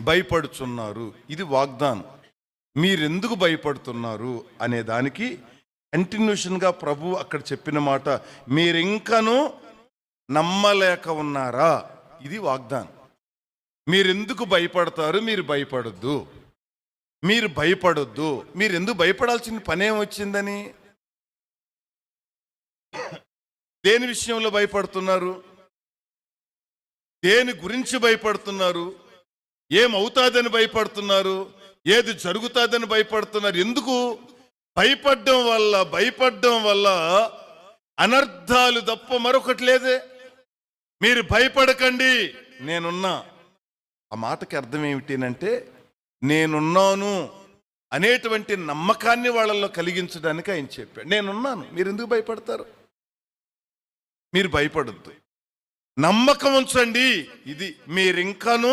భయపడుచున్నారు. ఇది వాగ్దానం. మీరెందుకు భయపడుతున్నారు? అనే దానికి కంటిన్యూషన్గా ప్రభు అక్కడ చెప్పిన మాట మీరింకనూ నమ్మలేక ఉన్నారా? ఇది వాగ్దానం. మీరెందుకు భయపడతారు? మీరు భయపడొద్దు. మీరు భయపడొద్దు. మీరు ఎందుకు భయపడాల్సిన పనేం వచ్చిందని? దేని విషయంలో భయపడుతున్నారు? దేని గురించి భయపడుతున్నారు? ఏమవుతాదని భయపడుతున్నారు? ఏది జరుగుతుందని భయపడుతున్నారు? ఎందుకు? భయపడడం వల్ల భయపడడం వల్ల అనర్థాలు తప్ప మరొకటి లేదే. మీరు భయపడకండి నేనున్నా. ఆ మాటకి అర్థం ఏమిటినంటే నేనున్నాను అనేటువంటి నమ్మకాన్ని వాళ్ళల్లో కలిగించడానికి ఆయన చెప్పాడు. నేనున్నాను మీరు ఎందుకు భయపడతారు? మీరు భయపడద్దు. నమ్మకం ఉంచండి ఇది మీరింకాను